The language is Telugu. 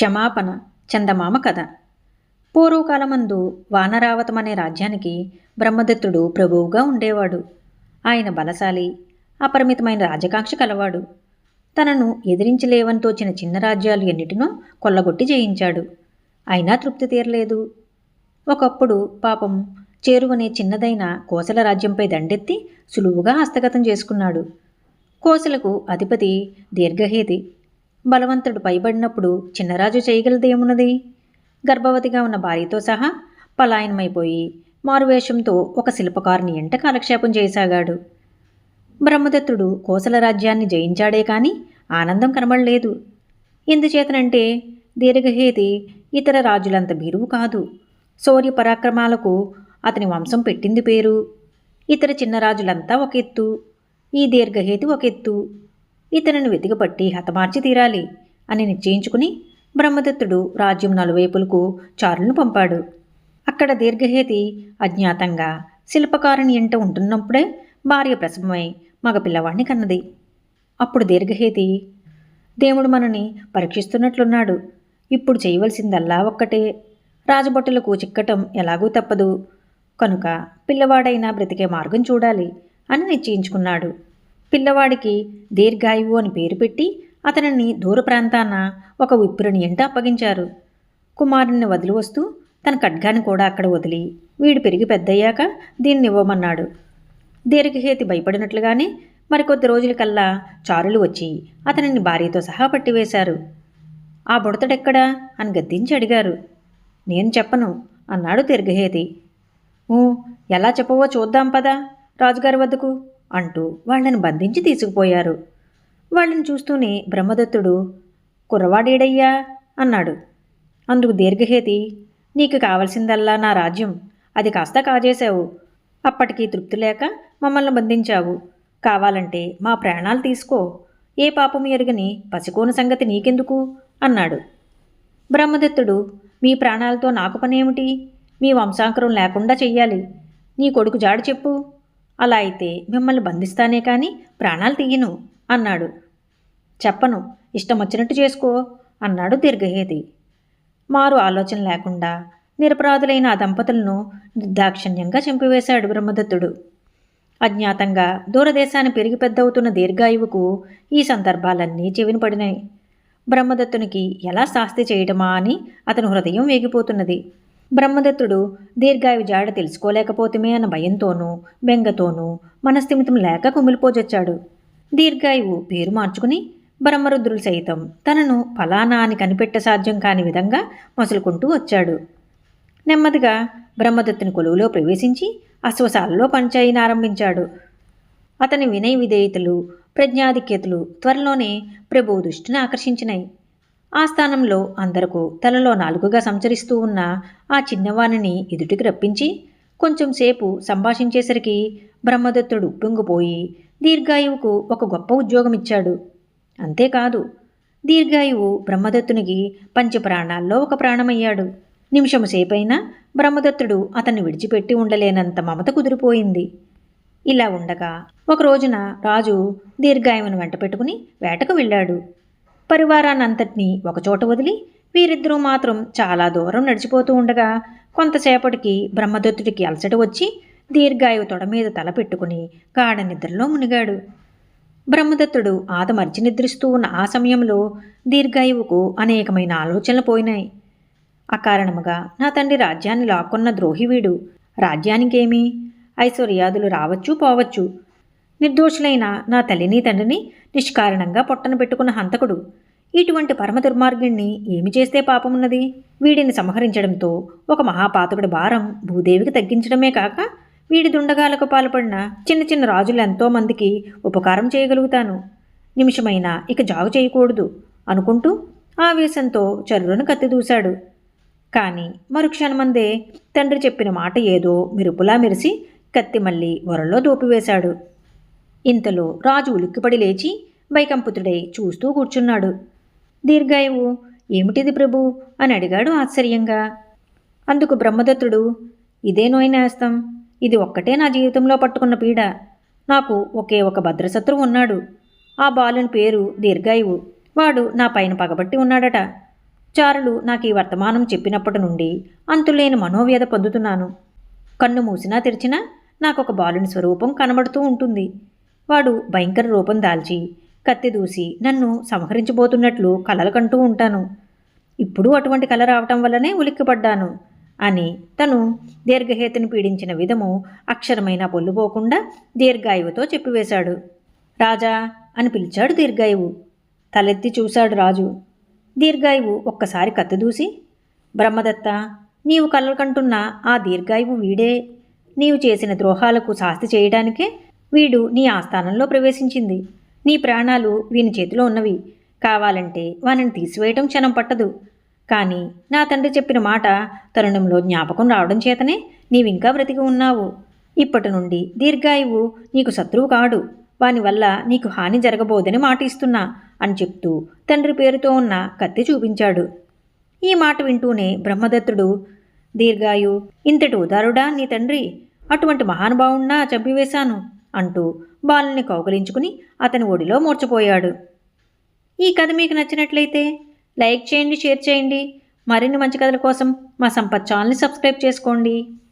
క్షమాపణ చందమామ కథ. పూర్వకాలమందు వానరావతం అనే రాజ్యానికి బ్రహ్మదత్తుడు ప్రభువుగా ఉండేవాడు. ఆయన బలశాలి అపరిమితమైన రాజకాంక్ష కలవాడు. తనను ఎదిరించలేవని తోచిన చిన్న రాజ్యాలు ఎన్నిటినో కొల్లగొట్టి జయించాడు. అయినా తృప్తి తీరలేదు. ఒకప్పుడు పాపం చేరువనే చిన్నదైన కోసల రాజ్యంపై దండెత్తి సులువుగా హస్తగతం చేసుకున్నాడు. కోసలకు అధిపతి దీర్ఘహేతి. బలవంతుడు పైబడినప్పుడు చిన్నరాజు చేయగలదేమున్నది? గర్భవతిగా ఉన్న భార్యతో సహా పలాయనమైపోయి మారువేషంతో ఒక శిల్పకారుని ఎంట కాలక్షేపం చేయసాగాడు బ్రహ్మదత్తుడు కోసల రాజ్యాన్ని జయించాడే కాని ఆనందం కనబడలేదు. ఎందుచేతనంటే దీర్ఘహేతి ఇతర రాజులంత బీరువు కాదు. శౌర్య పరాక్రమాలకు అతని వంశం పెట్టింది పేరు. ఇతర చిన్న రాజులంతా ఒక ఎత్తు ఈ దీర్ఘహేతి ఒక ఎత్తు ఇతనిని వెతికపట్టి హతమార్చి తీరాలి అని నిశ్చయించుకుని బ్రహ్మదత్తుడు రాజ్యం నలువైపులకు చారులను పంపాడు. అక్కడ దీర్ఘహేతి అజ్ఞాతంగా శిల్పకారుని ఇంట ఉంటున్నప్పుడే భార్య ప్రసవమై మగ పిల్లవాడిని కన్నది. అప్పుడు దీర్ఘహేతి దేవుడు మనని పరీక్షిస్తున్నట్లున్నాడు. ఇప్పుడు చేయవలసిందల్లా ఒక్కటే. రాజభటులకు చిక్కటం ఎలాగూ తప్పదు. కనుక పిల్లవాడైనా బ్రతికే మార్గం చూడాలి అని నిశ్చయించుకున్నాడు. పిల్లవాడికి దీర్ఘాయువు అని పేరు పెట్టి అతనిని దూర ప్రాంతాన ఒక విప్రుని ఎంట అప్పగించారు. కుమారుణ్ణి వదిలి వస్తూ తన ఖడ్గాన్ని కూడా అక్కడ వదిలి వీడు పెరిగి పెద్దయ్యాక దీన్ని ఇవ్వమన్నాడు. దీర్ఘహేతి భయపడినట్లుగానే మరికొద్ది రోజులకల్లా చారులు వచ్చి అతనిని భార్యతో సహా పట్టివేశారు. ఆ బుడతడెక్కడా అని గద్దించి అడిగారు. నేను చెప్పను అన్నాడు దీర్ఘహేతి. ఊ ఎలా చెప్పవో చూద్దాం పదా రాజుగారి వద్దకు. అంటూ వాళ్ళని బంధించి తీసుకుపోయారు. వాళ్ళని చూస్తూనే బ్రహ్మదత్తుడు కుర్రవాడేడయ్యా అన్నాడు. అందుకు దీర్ఘహేతి నీకు కావలసిందల్లా నా రాజ్యం అది కాస్త కాజేశావు. అప్పటికి తృప్తి లేక మమ్మల్ని బంధించావు. కావాలంటే మా ప్రాణాలు తీసుకో. ఏ పాపము ఎరుగని పసికోని సంగతి నీకెందుకు? అన్నాడు. బ్రహ్మదత్తుడు మీ ప్రాణాలతో నాకు పనేమిటి? మీ వంశాంకరం లేకుండా చెయ్యాలి. నీ కొడుకు జాడు చెప్పు. అలా అయితే మిమ్మల్ని బంధిస్తానే కానీ ప్రాణాలు తీయను అన్నాడు. చెప్పను ఇష్టం వచ్చినట్టు చేసుకో అన్నాడు దీర్ఘహేతి. మారు ఆలోచన లేకుండా నిరపరాధులైన ఆ దంపతులను నిర్దాక్షిణ్యంగా చంపివేశాడు బ్రహ్మదత్తుడు. అజ్ఞాతంగా దూరదేశాన్ని పెరిగి పెద్దవుతున్న దీర్ఘాయువుకు ఈ సందర్భాలన్నీ చెవిన పడినాయి బ్రహ్మదత్తునికి ఎలా శాస్తి చేయటమా అని అతను హృదయం వేగిపోతున్నది. బ్రహ్మదత్తుడు దీర్ఘాయు జాడ తెలుసుకోలేకపోతమే అన్న భయంతోనూ బెంగతోనూ మనస్థిమితం లేక కుమిలిపోజొచ్చాడు. దీర్ఘాయువు పేరు మార్చుకుని బ్రహ్మరుద్రులు సైతం తనను ఫలానా అని కనిపెట్ట సాధ్యం కాని విధంగా మసులుకుంటూ వచ్చాడు. నెమ్మదిగా బ్రహ్మదత్తుని కొలువులో ప్రవేశించి అశ్వశాలలో పనిచేయనారంభించాడు ఆరంభించాడు. అతని వినయ విధేయతలు ప్రజ్ఞాధిక్యతలు త్వరలోనే ప్రభువు దృష్టిని ఆకర్షించినాయి ఆ స్థానంలో అందరకు తలలో నాలుగుగా సంచరిస్తూ ఉన్న ఆ చిన్నవాణిని ఎదుటికి రప్పించి కొంచెం సేపు సంభాషించేసరికి బ్రహ్మదత్తుడు ఉప్పొంగిపోయి దీర్ఘాయువుకు ఒక గొప్ప ఉద్యోగం ఇచ్చాడు అంతేకాదు దీర్ఘాయువు బ్రహ్మదత్తునికి పంచప్రాణాల్లో ఒక ప్రాణమయ్యాడు. నిమిషము సేపైనా బ్రహ్మదత్తుడు అతన్ని విడిచిపెట్టి ఉండలేనంత మమత కుదిరిపోయింది. ఇలా ఉండగా ఒక రోజున రాజు దీర్ఘాయువును వెంట పెట్టుకుని వేటకు వెళ్ళాడు. పరివారాన్నంతటినీ ఒకచోట వదిలి వీరిద్దరూ మాత్రం చాలా దూరం నడిచిపోతూ ఉండగా కొంతసేపటికి బ్రహ్మదత్తుడికి అలసట వచ్చి దీర్ఘాయువు తొడ మీద తల పెట్టుకుని గాఢ నిద్రలో మునిగాడు. బ్రహ్మదత్తుడు ఆదమర్చి నిద్రిస్తూ ఉన్న ఆ సమయంలో దీర్ఘాయువుకు అనేకమైన ఆలోచనలు పోయినాయి. అకారణముగా నా తండ్రి రాజ్యాన్ని లాక్కున్న ద్రోహి వీడు రాజ్యానికేమీ? ఐశ్వర్యాదులు రావచ్చు పోవచ్చు. నిర్దోషులైన నా తల్లిని తండ్రిని నిష్కారణంగా పొట్టను పెట్టుకున్న హంతకుడు. ఇటువంటి పరమ దుర్మార్గుణ్ణి ఏమి చేస్తే పాపమున్నది? వీడిని సంహరించడంతో ఒక మహాపాతకుడి భారం భూదేవికి తగ్గించడమే కాక వీడి దుండగాలకు పాల్పడిన చిన్న చిన్న రాజులు ఎంతోమందికి ఉపకారం చేయగలుగుతాను. నిమిషమైనా ఇక జాగు చేయకూడదు అనుకుంటూ ఆవేశంతో చర్రును కత్తిదూశాడు. కానీ మరుక్షణమందే తండ్రి చెప్పిన మాట ఏదో మెరుపులా మెరిసి కత్తి మళ్ళీ వరల్లో దోపివేశాడు. ఇంతలో రాజు ఉలిక్కిపడి లేచి వైకంపుతుడై చూస్తూ కూర్చున్నాడు. దీర్ఘాయువు ఏమిటిది ప్రభు అని అడిగాడు ఆశ్చర్యంగా. అందుకు బ్రహ్మదత్తుడు ఇదే నోయినేస్తం ఇది ఒక్కటే నా జీవితంలో పట్టుకున్న పీడ. నాకు ఒకే ఒక భద్రశత్రువు ఉన్నాడు. ఆ బాలుని పేరు దీర్ఘాయువు. వాడు నా పైన పగబట్టి ఉన్నాడట. చారులు నాకు ఈ వర్తమానం చెప్పినప్పటి నుండి అంతులేని మనోవ్యధ పొందుతున్నాను. కన్ను మూసినా తెరిచినా నాకు ఒక బాలుని స్వరూపం కనబడుతూ ఉంటుంది. వాడు భయంకర రూపం దాల్చి కత్తి దూసి నన్ను సంహరించబోతున్నట్లు కలలు కంటూ ఉంటాను. ఇప్పుడు అటువంటి కల రావటం వల్లనే ఉలిక్కిపడ్డాను అని తను దీర్ఘహేతుని పీడించిన విధము అక్షరమైన పొల్లుపోకుండా దీర్ఘాయువుతో చెప్పివేశాడు. రాజా అని పిలిచాడు దీర్ఘాయువు. తలెత్తి చూశాడు రాజు. దీర్ఘాయువు ఒక్కసారి కత్తిదూసి బ్రహ్మదత్త నీవు కలలు కంటున్న ఆ దీర్ఘాయువు వీడే. నీవు చేసిన ద్రోహాలకు శాస్తి చేయడానికే వీడు నీ ఆస్థానంలో ప్రవేశించింది. నీ ప్రాణాలు వీని చేతిలో ఉన్నవి. కావాలంటే వానిని తీసివేయటం క్షణం పట్టదు. కానీ నా తండ్రి చెప్పిన మాట తరుణంలో జ్ఞాపకం రావడం చేతనే నీవింకా బ్రతికి ఉన్నావు. ఇప్పటి నుండి దీర్ఘాయువు నీకు శత్రువు కాడు. వాని వల్ల నీకు హాని జరగబోదని మాట ఇస్తున్నా అని చెప్తూ తండ్రి పేరుతో ఉన్న కత్తి చూపించాడు. ఈ మాట వింటూనే బ్రహ్మదత్తుడు దీర్ఘాయు ఇంతటి ఉదారుడా నీ తండ్రి? అటువంటి మహానుభావుణ్ణా చంపివేశాను. అంటూ బాలుని కౌగలించుకుని అతని ఒడిలో మూర్చపోయాడు. ఈ కథ మీకు నచ్చినట్లయితే లైక్ చేయండి షేర్ చేయండి. మరిన్ని మంచి కథల కోసం మా సంపత్ ఛానల్ని సబ్స్క్రైబ్ చేసుకోండి.